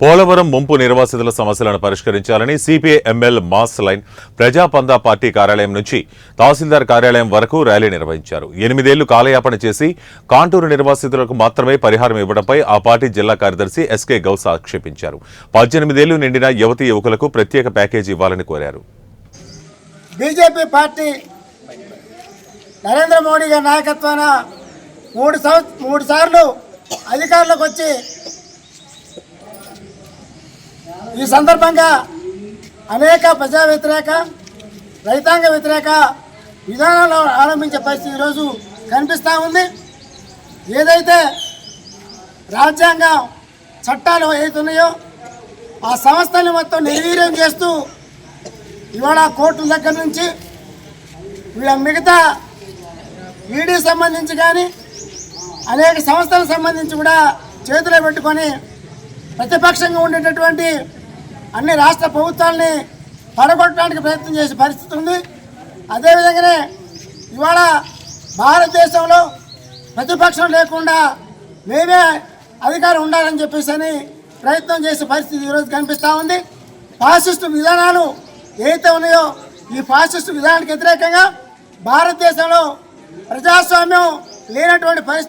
పోలవరం ముంపు నిర్వాసితుల సమస్యలను పరిష్కరించాలని CPI ML mass line Prajapantha party కార్యాలయం నుంచి తహసీల్దార్ కార్యాలయం వరకు ర్యాలీ నిర్వహించారు. ఎనిమిదేళ్ళు కాలయాపన చేసి కాంటూరు నిర్వాసితులకు మాత్రమే పరిహారం ఇవ్వడంపై ఆ పార్టీ జిల్లా కార్యదర్శి ఎస్కే గౌస్ ఆక్షేపించారు. పద్దెనిమిదేళ్ళు నిండిన యువతి యువకులకు ప్రత్యేక ప్యాకేజీ ఇవ్వాలని కోరారు. బీజేపీ పార్టీ నరేంద్ర మోడీ గారి నాయకత్వాన మూడు సంవ మూడు సార్లు అధికారంలోకి వచ్చి ఈ సందర్భంగా అనేక ప్రజా వ్యతిరేక రైతాంగ వ్యతిరేక విధానాలు ఆరంభించే పరిస్థితి ఈరోజు కనిపిస్తూ ఉంది. ఏదైతే రాజ్యాంగ చట్టాలు ఏదైతున్నాయో ఆ సంస్థని మొత్తం నిర్వీర్యం చేస్తూ ఇవాళ కోర్టుల దగ్గర నుంచి వీళ్ళ మిగతా ఈడీ సంబంధించి కానీ అనేక సంస్థలకు సంబంధించి కూడా చేతిలో పెట్టుకొని ప్రతిపక్షంగా ఉండేటటువంటి అన్ని రాష్ట్ర ప్రభుత్వాలని పడగొట్టడానికి ప్రయత్నం చేసే పరిస్థితి ఉంది. అదేవిధంగానే ఇవాళ భారతదేశంలో ప్రతిపక్షం లేకుండా మేమే అధికారం ఉండాలని చెప్పేసి అని ప్రయత్నం చేసే పరిస్థితి ఈరోజు కనిపిస్తూ ఉంది. ఫాసిస్టు విధానాలు ఏదైతే ఉన్నాయో ఈ ఫాసిస్టు విధానానికి వ్యతిరేకంగా భారతదేశంలో ప్రజాస్వామ్యం లేనటువంటి పరిస్థితి